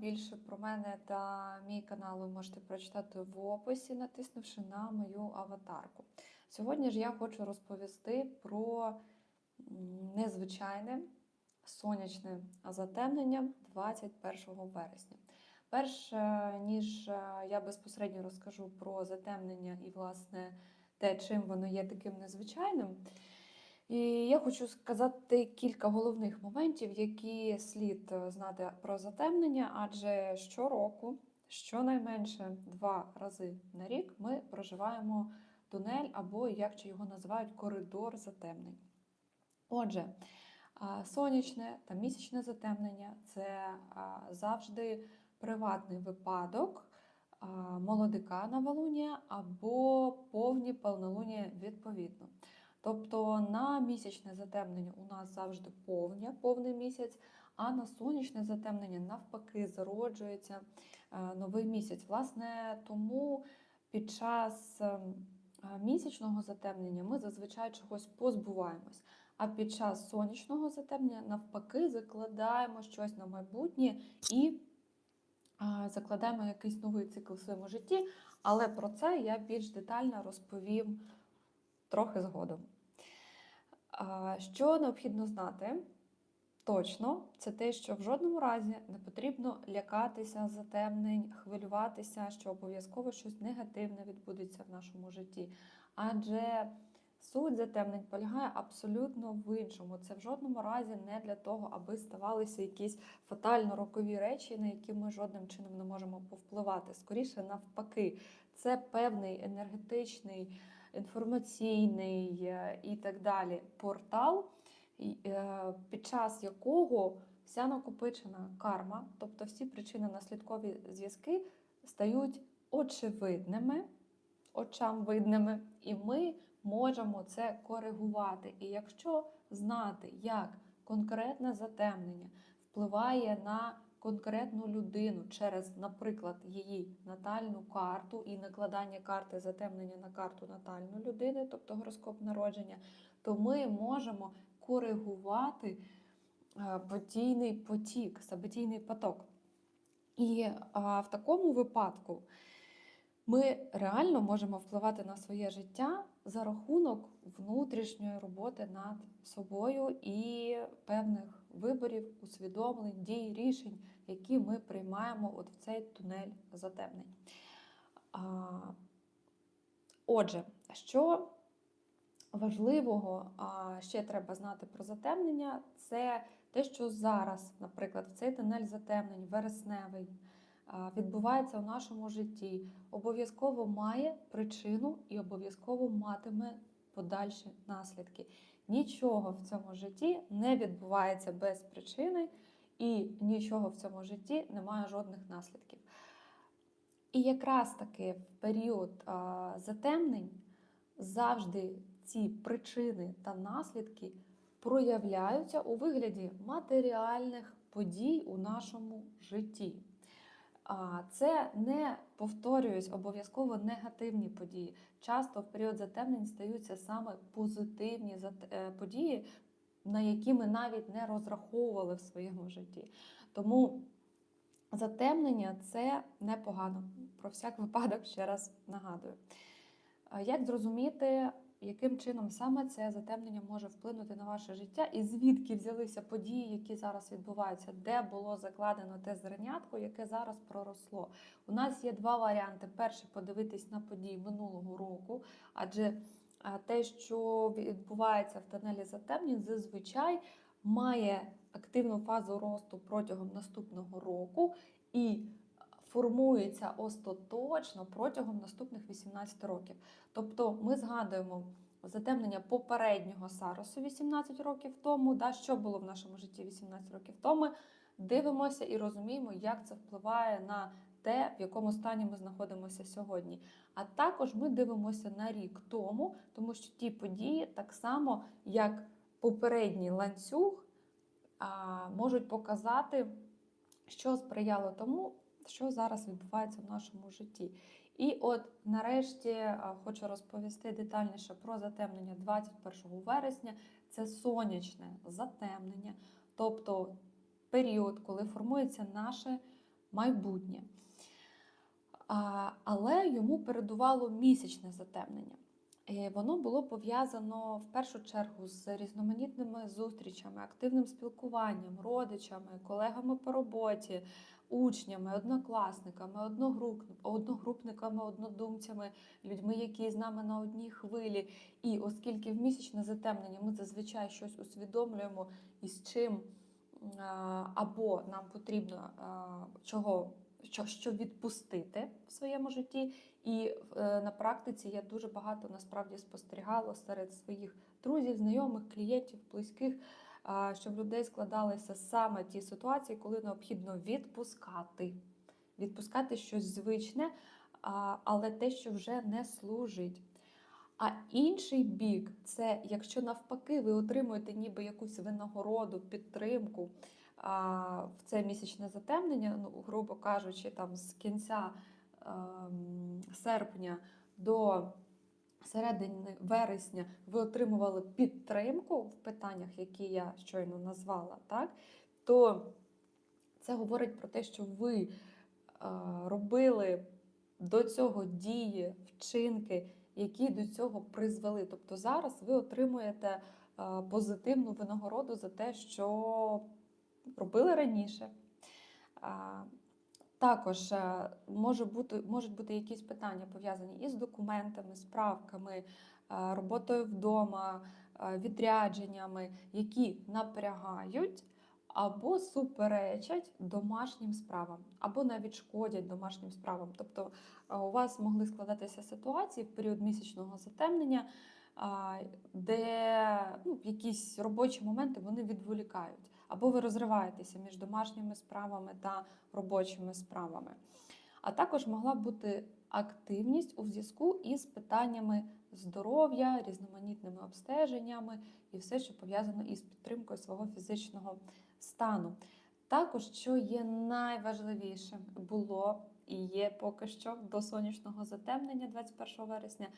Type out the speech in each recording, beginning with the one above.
більше про мене та мій канал ви можете прочитати в описі, натиснувши на мою аватарку. Сьогодні ж я хочу розповісти про незвичайне сонячне затемнення 21 вересня. Перш ніж е, я безпосередньо розкажу про затемнення і, власне, те, чим воно є таким незвичайним. І я хочу сказати кілька головних моментів, які слід е, знати про затемнення, адже щороку, щонайменше два рази на рік, ми проживаємо тунель або, як чи його називають, коридор затемнень. Отже, сонячне та місячне затемнення це завжди приватний випадок молодика новолунія або повні повнолунія відповідно. Тобто на місячне затемнення у нас завжди повня, повний місяць, а на сонячне затемнення навпаки зароджується е, новий місяць. Власне, тому під час ем, е, місячного затемнення ми зазвичай чогось позбуваємось. А під час сонячного затемнення навпаки закладаємо щось на майбутнє і закладаємо якийсь новий цикл в своєму житті. Але про це я більш детально розповім трохи згодом. Що необхідно знати? Точно, це те, що в жодному разі не потрібно лякатися затемнень, хвилюватися, що обов'язково щось негативне відбудеться в нашому житті. Адже суть затемнень полягає абсолютно в іншому. Це в жодному разі не для того, аби ставалися якісь фатально рокові речі, на які ми жодним чином не можемо повпливати. Скоріше навпаки, це певний енергетичний, інформаційний е, і так далі портал, е, під час якого вся накопичена карма, тобто всі причинно-наслідкові зв'язки, стають очевидними, очам видними, і ми можемо це коригувати. І якщо знати, як конкретне затемнення впливає на конкретну людину через, наприклад, її натальну карту і накладання карти затемнення на карту натальну людини, тобто гороскоп народження, то ми можемо коригувати е, подійний потік, событійний поток. І а, в такому випадку ми реально можемо впливати на своє життя за рахунок внутрішньої роботи над собою і певних виборів, усвідомлень, дій, рішень, які ми приймаємо от в цей тунель затемнень. Отже, що важливого ще треба знати про затемнення, це те, що зараз, наприклад, в цей тунель затемнень, вересневий, відбувається у нашому житті, обов'язково має причину і обов'язково матиме подальші наслідки. Нічого в цьому житті не відбувається без причини, і нічого в цьому житті не має жодних наслідків. І якраз таки в період а, затемнень завжди ці причини та наслідки проявляються у вигляді матеріальних подій у нашому житті. Це не повторююсь обов'язково негативні події. Часто в період затемнень стаються саме позитивні е, події, на які ми навіть не розраховували в своєму житті. Тому затемнення це непогано. Про всяк випадок ще раз нагадую. Як зрозуміти, яким чином саме це затемнення може вплинути на ваше життя, і звідки взялися події, які зараз відбуваються, де було закладено те зернятко, яке зараз проросло? У нас є два варіанти: перший подивитись на події минулого року, адже те, що відбувається в тунелі затемнень, зазвичай має активну фазу росту протягом наступного року і формується остаточно протягом наступних 18 років. Тобто ми згадуємо затемнення попереднього Саросу 18 років тому, да, що було в нашому житті 18 років тому. Дивимося і розуміємо, як це впливає на те, в якому стані ми знаходимося сьогодні. А також ми дивимося на рік тому, тому що ті події, так само як попередній ланцюг, можуть показати, що сприяло тому, що зараз відбувається в нашому житті. І от нарешті хочу розповісти детальніше про затемнення 21 вересня. Це сонячне затемнення, тобто період, коли формується наше майбутнє. Але йому передувало місячне затемнення. І Воно було пов'язано в першу чергу з різноманітними зустрічами, активним спілкуванням, родичами, колегами по роботі, учнями, однокласниками, одногрупниками, однодумцями, людьми, які з нами на одній хвилі. І оскільки в місячне затемнення ми зазвичай щось усвідомлюємо і з чим або нам потрібно чого. Що, що відпустити в своєму житті, і е, на практиці я дуже багато насправді спостерігала серед своїх друзів, знайомих, клієнтів, близьких, що в людей складалися саме ті ситуації, коли необхідно відпускати, відпускати щось звичне, але те, що вже не служить. А інший бік це якщо навпаки ви отримуєте ніби якусь винагороду, підтримку в це місячне затемнення, ну, грубо кажучи, там з кінця ем, серпня до середини вересня ви отримували підтримку в питаннях, які я щойно назвала, так, то це говорить про те, що ви е, робили до цього дії, вчинки, які до цього призвели. Тобто зараз ви отримуєте е, позитивну винагороду за те, що робили раніше. Також е, може бути, можуть бути якісь питання пов'язані із документами, справками, е, роботою вдома, е, відрядженнями, які напрягають або суперечать домашнім справам, або навіть шкодять домашнім справам. Тобто у вас могли складатися ситуації в період місячного затемнення, де ну, якісь робочі моменти вони відволікають або ви розриваєтеся між домашніми справами та робочими справами. А також могла бути активність у зв'язку із питаннями здоров'я, різноманітними обстеженнями і все, що пов'язано із підтримкою свого фізичного стану. Також, що є найважливішим, було і є поки що до сонячного затемнення 21 вересня,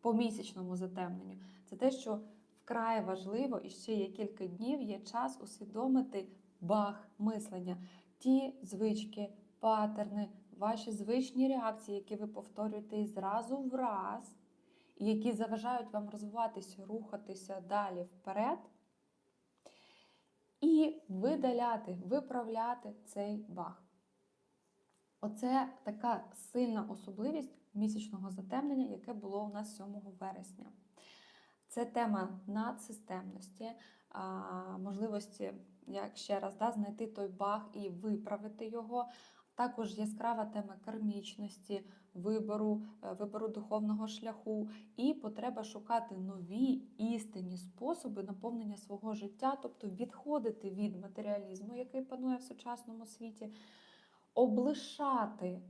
по місячному затемненню, це те, що вкрай важливо і ще є кілька днів, є час усвідомити баг мислення, ті звички, патерни, ваші звичні реакції, які ви повторюєте зразу в раз, і які заважають вам розвиватися, рухатися далі вперед. І видаляти, виправляти цей баг. Оце така сильна особливість місячного затемнення, яке було у нас 7 вересня. Це тема надсистемності, можливості, як ще раз, да, знайти той баг і виправити його. Також яскрава тема кармічності, вибору, е, вибору духовного шляху і потреба шукати нові істинні способи наповнення свого життя, тобто відходити від матеріалізму, який панує в сучасному світі, облишати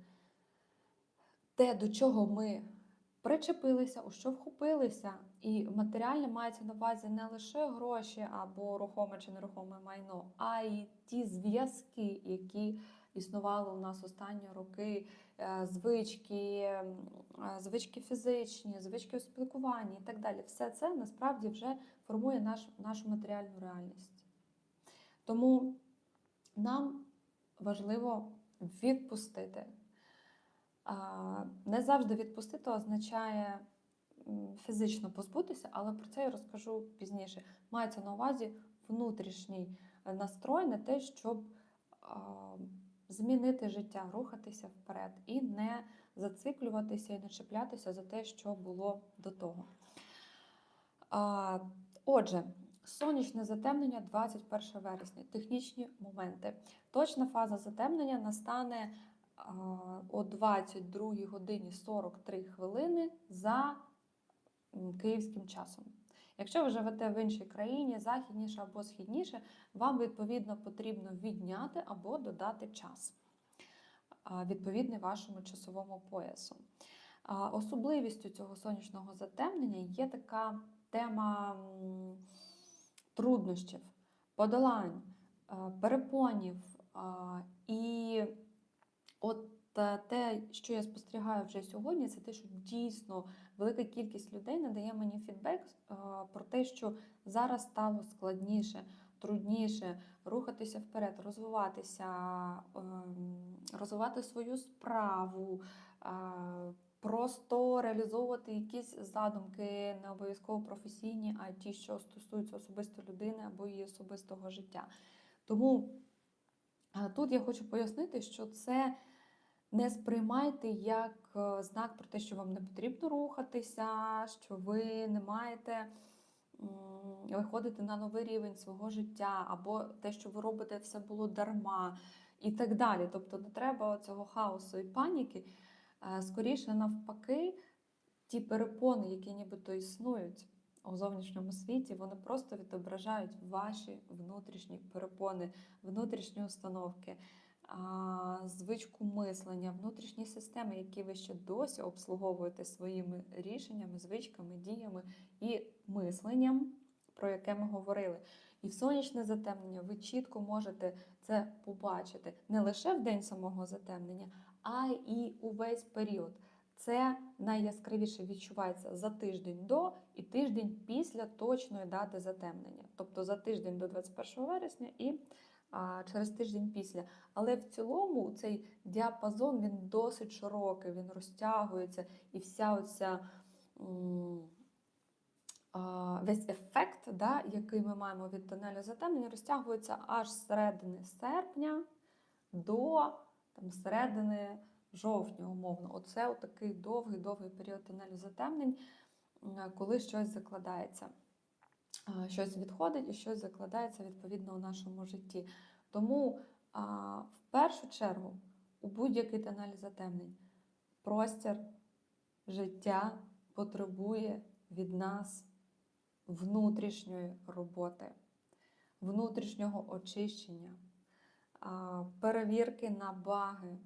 те, до чого ми причепилися, у що вхопилися. І матеріальне мається на увазі не лише гроші або рухоме чи нерухоме майно, а й ті зв'язки, які існували у нас останні роки, е, звички, е, звички фізичні, звички у спілкуванні і так далі. Все це насправді вже формує наш, нашу матеріальну реальність. Тому нам важливо відпустити. Не завжди відпустити означає фізично позбутися, але про це я розкажу пізніше. Мається на увазі внутрішній е, настрой на те, щоб змінити життя, рухатися вперед і не зациклюватися і не чіплятися за те, що було до того. Отже, сонячне затемнення 21 вересня, технічні моменти. Точна фаза затемнення настане о 22 годині 43 хвилини за київським часом. Якщо ви живете в іншій країні, західніше або східніше, вам відповідно потрібно відняти або додати час, відповідний вашому часовому поясу. Особливістю цього сонячного затемнення є така тема труднощів, подолань, перепонів і От е, те, що я спостерігаю вже сьогодні, це те, що дійсно велика кількість людей надає мені фідбек про те, що зараз стало складніше, трудніше рухатися вперед, розвиватися, ем, розвивати свою справу, просто реалізовувати якісь задумки, не обов'язково професійні, а ті, що стосуються особисто людини або її особистого життя. Тому тут я хочу пояснити, що це не сприймайте як е, знак про те, що вам не потрібно рухатися, що ви не маєте виходити на новий рівень свого життя, або те, що ви робите, все було дарма, і так далі. Тобто не треба цього хаосу і паніки. Е, Скоріше, навпаки, ті перепони, які нібито існують у зовнішньому світі, вони просто відображають ваші внутрішні перепони, внутрішні установки, звичку мислення, внутрішні системи, які ви ще досі обслуговуєте своїми рішеннями, звичками, діями і мисленням, про яке ми говорили. І в сонячне затемнення ви чітко можете це побачити не лише в день самого затемнення, а і увесь період. Це найяскравіше відчувається за тиждень до і тиждень після точної дати затемнення, тобто за тиждень до 21 вересня і через тиждень після. Але в цілому цей діапазон він досить широкий, він розтягується, і вся оця весь ефект, да, який ми маємо від тунелю затемнення, розтягується аж з середини серпня до там, середини жовтня, умовно. Оце такий довгий-довгий період тунелю затемнень, коли щось закладається. Щось відходить і щось закладається відповідно у нашому житті. Тому а, в першу чергу у будь-який тунель затемнень простір життя потребує від нас внутрішньої роботи, внутрішнього очищення, а, перевірки на баги.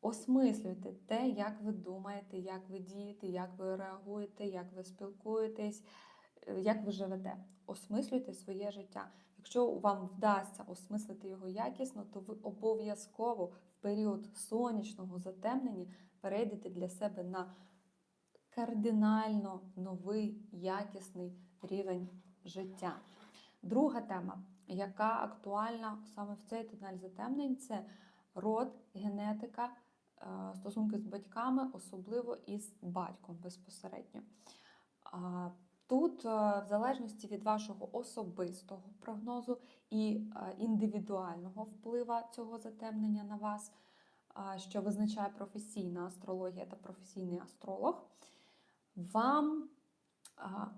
Осмислюйте те, як ви думаєте, як ви дієте, як ви реагуєте, як ви спілкуєтесь, як ви живете. Осмислюйте своє життя. Якщо вам вдасться осмислити його якісно, то ви обов'язково в період сонячного затемнення перейдете для себе на кардинально новий якісний рівень життя. Друга тема, яка актуальна саме в цей тунель затемнень, це род, генетика, е, стосунки з батьками, особливо із батьком безпосередньо. Тут, е, в залежності від вашого особистого прогнозу і е, індивідуального впливу цього затемнення на вас, що визначає професійна астрологія та професійний астролог, вам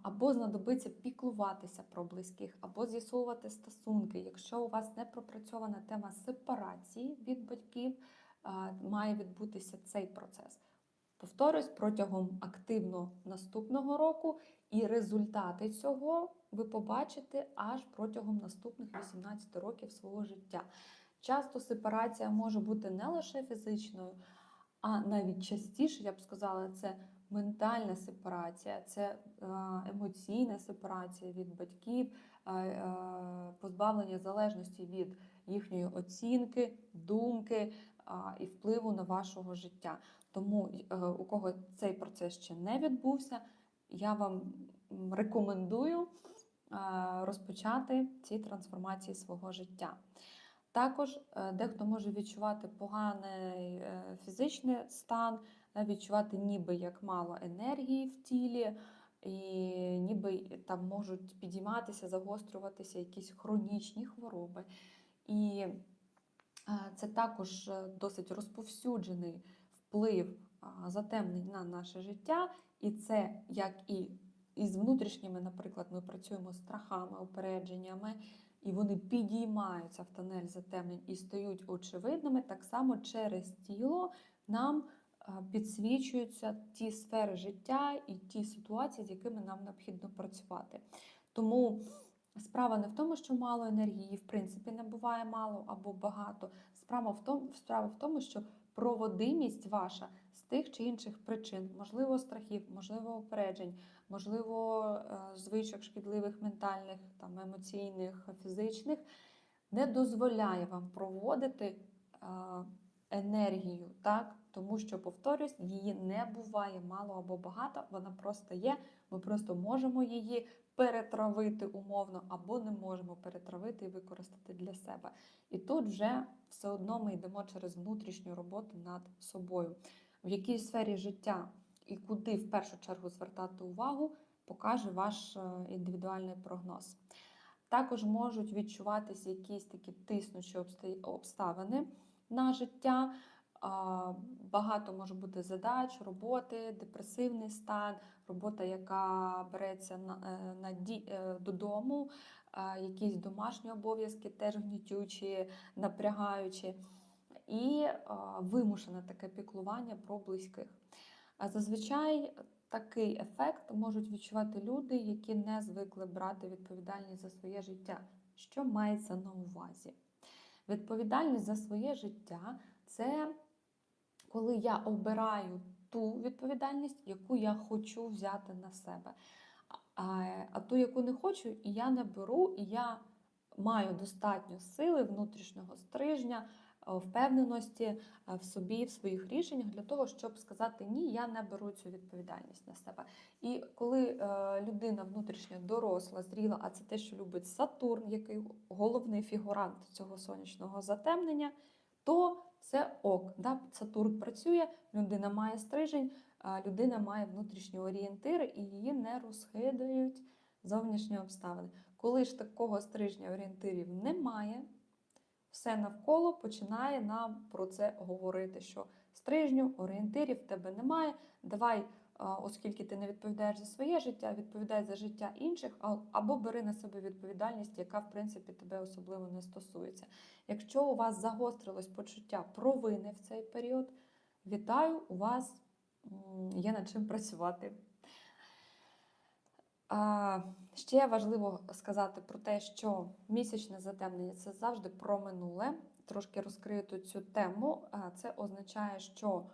або знадобиться піклуватися про близьких, або з'ясовувати стосунки. Якщо у вас не пропрацьована тема сепарації від батьків, має відбутися цей процес. Повторюсь, протягом активно наступного року, і результати цього ви побачите аж протягом наступних 18 років свого життя. Часто сепарація може бути не лише фізичною, а навіть частіше, я б сказала, це ментальна сепарація, це е, емоційна сепарація від батьків, е, е, позбавлення залежності від їхньої оцінки, думки і впливу на вашого життя. Тому у кого цей процес ще не відбувся, я вам рекомендую е, розпочати ці трансформації свого життя. Також е, дехто може відчувати поганий е, фізичний стан, відчувати ніби як мало енергії в тілі, і ніби там можуть підійматися, загострюватися якісь хронічні хвороби. І це також досить розповсюджений вплив затемнень на наше життя, і це як і із внутрішніми, наприклад, ми працюємо страхами, упередженнями, і вони підіймаються в тунель затемнень і стають очевидними, так само через тіло нам підсвічуються ті сфери життя і ті ситуації, з якими нам необхідно працювати. Тому справа не в тому, що мало енергії, в принципі, не буває мало або багато. Справа в тому, справа в тому, що проводимість ваша з тих чи інших причин, можливо, страхів, можливо, упереджень, можливо, е, звичок шкідливих ментальних, там, емоційних, фізичних, не дозволяє вам проводити е, енергію, так, тому що, повторюсь, її не буває мало або багато, вона просто є. Ми просто можемо її перетравити умовно, або не можемо перетравити і використати для себе. І тут вже все одно ми йдемо через внутрішню роботу над собою. В якій сфері життя і куди в першу чергу звертати увагу, покаже ваш е, індивідуальний прогноз. Також можуть відчуватися якісь такі тиснучі обставини на життя. Багато може бути задач, роботи, депресивний стан, робота, яка береться на, е, на е, додому, якісь домашні обов'язки, теж гнітючі, напрягаючі, і вимушене таке піклування про близьких. Зазвичай такий ефект можуть відчувати люди, які не звикли брати відповідальність за своє життя. Що мається на увазі? Відповідальність за своє життя це коли я обираю ту відповідальність, яку я хочу взяти на себе. А, а ту, яку не хочу, і я не беру, і я маю достатньо сили, внутрішнього стрижня, е, впевненості е, в собі, в своїх рішеннях для того, щоб сказати ні, я не беру цю відповідальність на себе. І коли е, людина внутрішньо доросла, зріла, а це те, що любить Сатурн, який головний фігурант цього сонячного затемнення, то це ок. Да? Сатурн працює, людина має стрижень, людина має внутрішні орієнтири і її не розхидають зовнішні обставини. Коли ж такого стрижня орієнтирів немає, все навколо починає нам про це говорити, що стрижню, орієнтирів в тебе немає. Давай, оскільки ти не відповідаєш за своє життя, відповідай за життя інших, або бери на себе відповідальність, яка в принципі тебе особливо не стосується. Якщо у вас загострилось почуття провини в цей період, вітаю, у вас є над чим працювати. А, ще важливо сказати про те, що місячне затемнення це завжди про минуле. Трошки розкрию цю тему. А, Це означає, що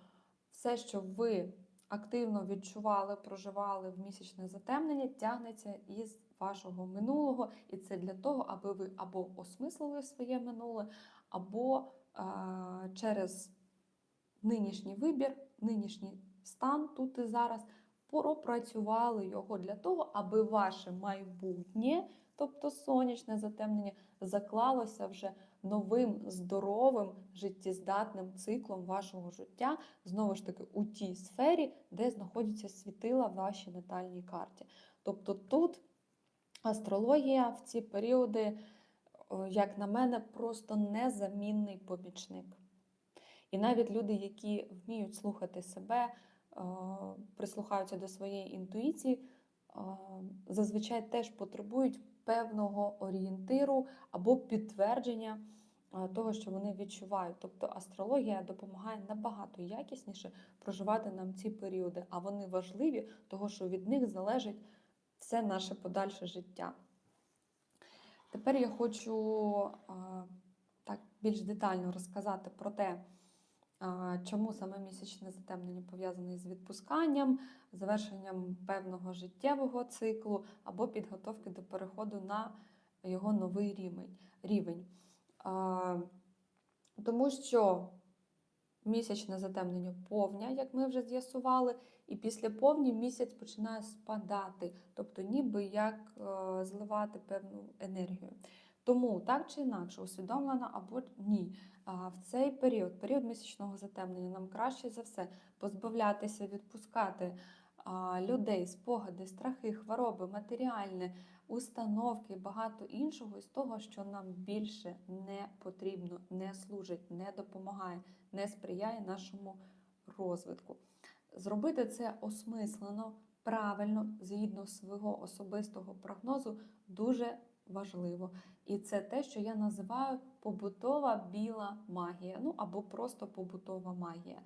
все, що ви активно відчували, проживали в місячне затемнення, тягнеться із вашого минулого, і це для того, аби ви або осмислили своє минуле, або а, через нинішній вибір, нинішній стан тут і зараз пропрацювали його для того, аби ваше майбутнє, тобто сонячне затемнення, заклалося вже новим здоровим життєздатним циклом вашого життя, знову ж таки, у тій сфері, де знаходяться світила в вашій натальній карті. Тобто тут астрологія в ці періоди, як на мене, просто незамінний помічник. І навіть люди, які вміють слухати себе, е, прислухаються до своєї інтуїції, е, зазвичай теж потребують певного орієнтиру або підтвердження того, що вони відчувають. Тобто астрологія допомагає набагато якісніше проживати нам ці періоди, а вони важливі, того що від них залежить все наше подальше життя. Тепер я хочу так більш детально розказати про те, чому саме місячне затемнення пов'язане з відпусканням, завершенням певного життєвого циклу або підготовки до переходу на його новий рівень. Тому що місячне затемнення повня, як ми вже з'ясували, і після повні місяць починає спадати, тобто ніби як е, зливати певну енергію. Тому так чи інакше, усвідомлено або ні, в цей період, період місячного затемнення, нам краще за все позбавлятися, відпускати людей, спогади, страхи, хвороби, матеріальне, установки і багато іншого із того, що нам більше не потрібно, не служить, не допомагає, не сприяє нашому розвитку. Зробити це осмислено, правильно, згідно свого особистого прогнозу, дуже важливо. І це те, що я називаю побутова біла магія, ну або просто побутова магія.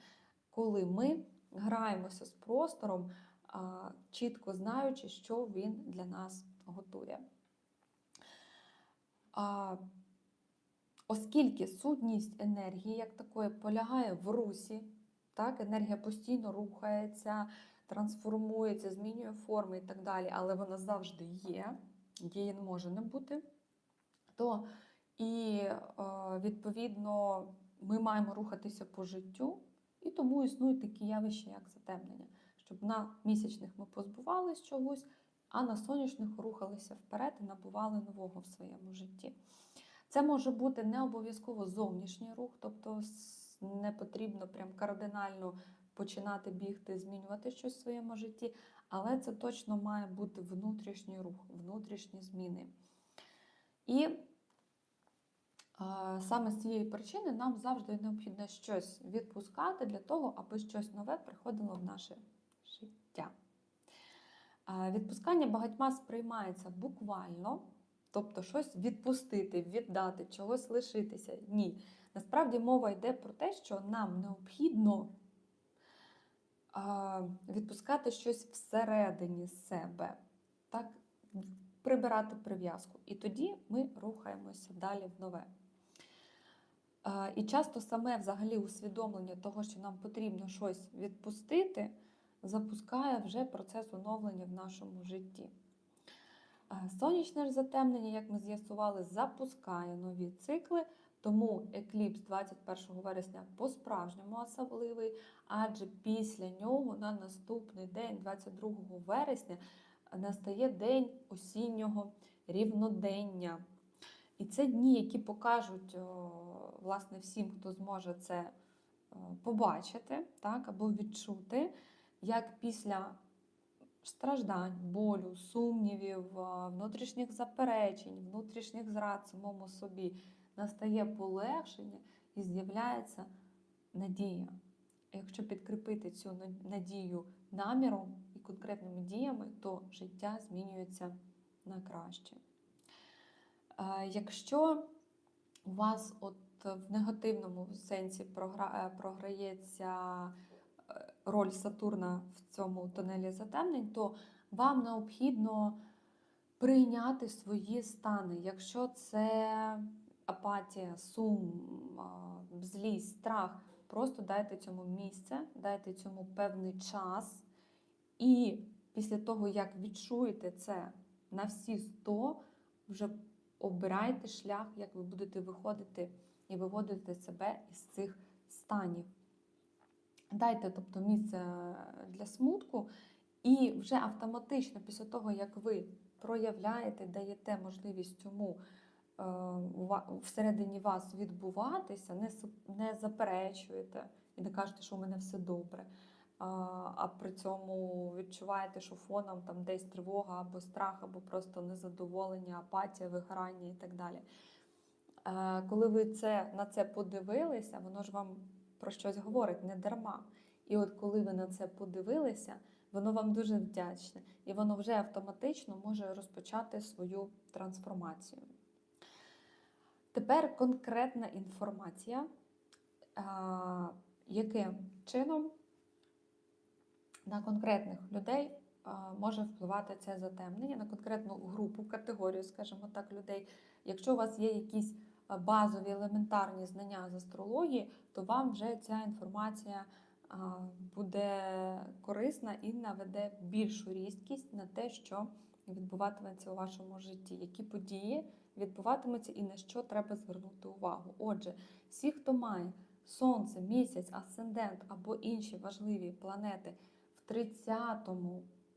Коли ми граємося з простором, чітко знаючи, що він для нас готує. Оскільки сутність енергії, як такої, полягає в русі, так, енергія постійно рухається, трансформується, змінює форми і так далі, але вона завжди є, її може не бути, то і е, відповідно ми маємо рухатися по життю І тому існують такі явища, як затемнення, щоб на місячних ми позбувались чогось, а на сонячних рухалися вперед і набували нового в своєму житті. Це може бути не обов'язково зовнішній рух, тобто не потрібно прям кардинально починати бігти, змінювати щось в своєму житті, але це точно має бути внутрішній рух, внутрішні зміни. І а, саме з цієї причини нам завжди необхідно щось відпускати для того, аби щось нове приходило в наше життя. А, Відпускання багатьма сприймається буквально, тобто щось відпустити, віддати, чогось лишитися. Ні. Насправді мова йде про те, що нам необхідно відпускати щось всередині себе, так? прибирати прив'язку. І тоді ми рухаємося далі в нове. І часто саме взагалі усвідомлення того, що нам потрібно щось відпустити, запускає вже процес оновлення в нашому житті. Сонячне ж затемнення, як ми з'ясували, запускає нові цикли, тому екліпс 21 вересня по-справжньому особливий, адже після нього на наступний день, 22 вересня, настає день осіннього рівнодення. І це дні, які покажуть власне всім, хто зможе це побачити так, або відчути, як після страждань, болю, сумнівів, внутрішніх заперечень, внутрішніх зрад самому собі настає полегшення і з'являється надія. Якщо підкріпити цю надію наміром і конкретними діями, то життя змінюється на краще. Якщо у вас от в негативному сенсі е, програється е, роль Сатурна в цьому тунелі затемнень, то вам необхідно прийняти свої стани. Якщо це апатія, сум, злість, страх, просто дайте цьому місце, дайте цьому певний час. І після того, як відчуєте це на всі 100, вже обирайте шлях, як ви будете виходити і виводити себе із цих станів. Дайте тобто, місце для смутку, і вже автоматично, після того, як ви проявляєте, даєте можливість цьому всередині вас відбуватися, не, не заперечуєте і не кажете, що у мене все добре. А, а при цьому відчуваєте, що фоном там десь тривога або страх, або просто незадоволення, апатія, вигорання і так далі. Е, Коли ви це, на це подивилися, воно ж вам про щось говорить не дарма. І от коли ви на це подивилися, воно вам дуже вдячне, і воно вже автоматично може розпочати свою трансформацію. Тепер конкретна інформація, яким чином на конкретних людей може впливати це затемнення, на конкретну групу, категорію, скажімо так, людей. Якщо у вас є якісь базові елементарні знання з астрології, то вам вже ця інформація буде корисна і наведе більшу різкість на те, що відбуватиметься у вашому житті, які події відбуватимуться і на що треба звернути увагу. Отже, всі, хто має сонце, місяць, асцендент або інші важливі планети в 30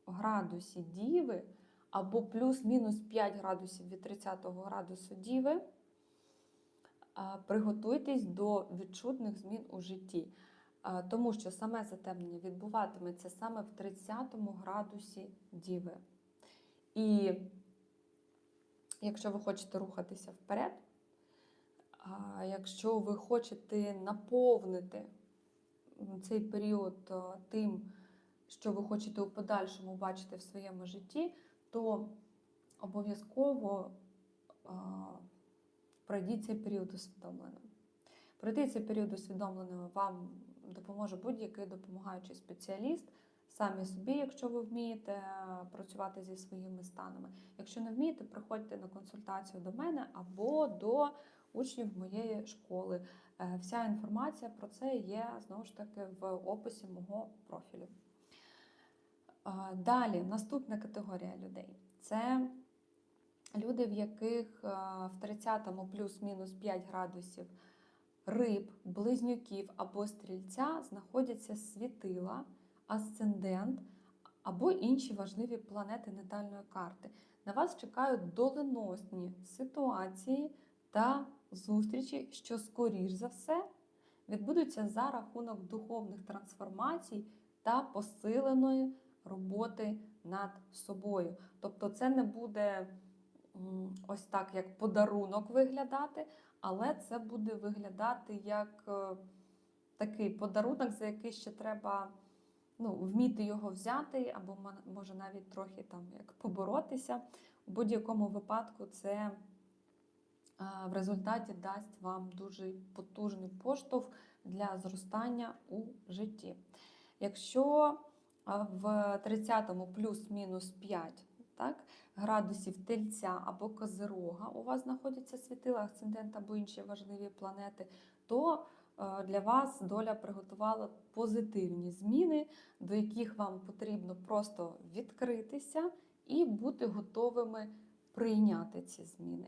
градусі Діви, або плюс-мінус 5 градусів від 30 градусу Діви, приготуйтесь до відчутних змін у житті. Тому що саме затемнення відбуватиметься саме в 30 градусі Діви. І якщо ви хочете рухатися вперед, а якщо ви хочете наповнити цей період тим, що ви хочете у подальшому бачити в своєму житті, то обов'язково пройдіть цей період усвідомлено. Пройти цей період усвідомлено вам допоможе будь-який допомагаючий спеціаліст. Самі собі, якщо ви вмієте е, працювати зі своїми станами. Якщо не вмієте, приходьте на консультацію до мене або до учнів моєї школи. Е, Вся інформація про це є знову ж таки в описі мого профілю. Е, Далі, наступна категорія людей це люди, в яких в 30-му плюс-мінус 5 градусів риб, близнюків або стрільця знаходяться світила, асцендент або інші важливі планети натальної карти. На вас чекають доленосні ситуації та зустрічі, що, скоріш за все, відбудуться за рахунок духовних трансформацій та посиленої роботи над собою. Тобто, це не буде ось так, як подарунок виглядати, але це буде виглядати як е, такий подарунок, за який ще треба ну, вміти його взяти, або може навіть трохи там як поборотися. У будь-якому випадку це а, в результаті дасть вам дуже потужний поштовх для зростання у житті. Якщо в 30-му плюс-мінус 5 так, градусів тельця або козирога у вас знаходяться світила, асцендент або інші важливі планети, то е, для вас доля приготувала позитивні зміни, до яких вам потрібно просто відкритися і бути готовими прийняти ці зміни.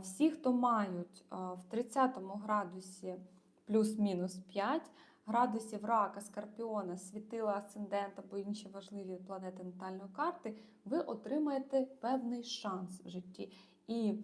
Всі, хто мають в 30 градусі плюс-мінус 5 градусів рака, скорпіона, світила, асцендент або інші важливі планети натальної карти, ви отримаєте певний шанс в житті. І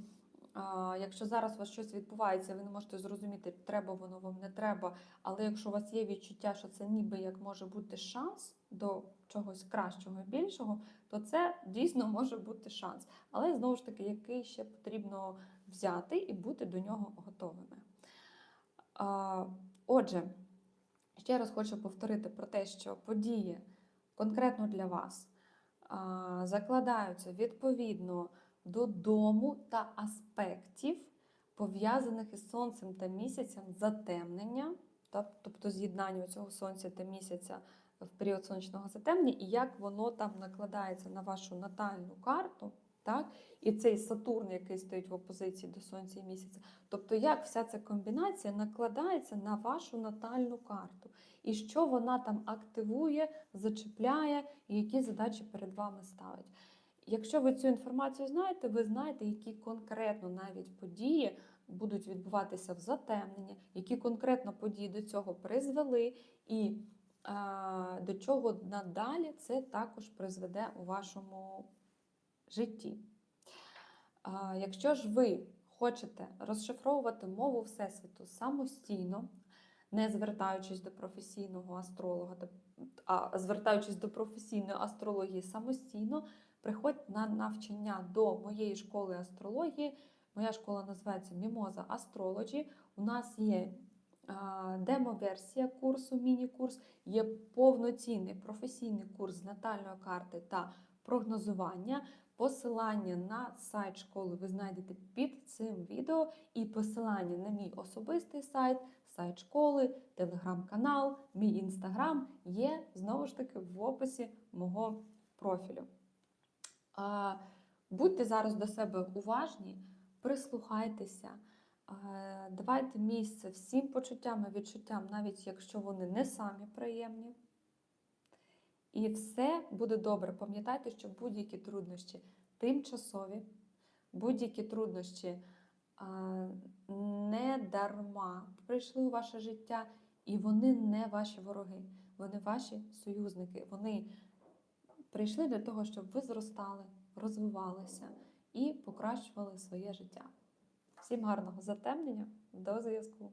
якщо зараз у вас щось відбувається, ви не можете зрозуміти, треба воно вам не треба. Але якщо у вас є відчуття, що це ніби як може бути шанс до чогось кращого і більшого, то це дійсно може бути шанс. Але знову ж таки, який ще потрібно взяти і бути до нього готовими. Отже, ще раз хочу повторити про те, що події конкретно для вас закладаються відповідно до дому та аспектів, пов'язаних із сонцем та місяцем затемнення, тобто з'єднання цього сонця та місяця в період сонячного затемнення, і як воно там накладається на вашу натальну карту. Так? І цей Сатурн, який стоїть в опозиції до Сонця і місяця. Тобто, як вся ця комбінація накладається на вашу натальну карту, і що вона там активує, зачіпляє, і які задачі перед вами ставить. Якщо ви цю інформацію знаєте, ви знаєте, які конкретно навіть події будуть відбуватися в затемненні, які конкретно події до цього призвели, і а, до чого надалі це також призведе у вашому житті. А, Якщо ж ви хочете розшифровувати мову Всесвіту самостійно, не звертаючись до професійного астролога, а звертаючись до професійної астрології самостійно, приходьте на навчання до моєї школи астрології. Моя школа називається Мімоза Астрологі. У нас є демо-версія курсу, міні-курс, є повноцінний професійний курс з натальної карти та прогнозування. Посилання на сайт школи ви знайдете під цим відео, і посилання на мій особистий сайт, сайт школи, телеграм-канал, мій інстаграм є знову ж таки в описі мого профілю. Будьте зараз до себе уважні, прислухайтеся, давайте місце всім почуттям і відчуттям, навіть якщо вони не самі приємні. І все буде добре. Пам'ятайте, що будь-які труднощі тимчасові, будь-які труднощі не дарма прийшли у ваше життя, і вони не ваші вороги, вони ваші союзники. Вони прийшли для того, щоб ви зростали, розвивалися і покращували своє життя. Всім гарного затемнення, до зв'язку!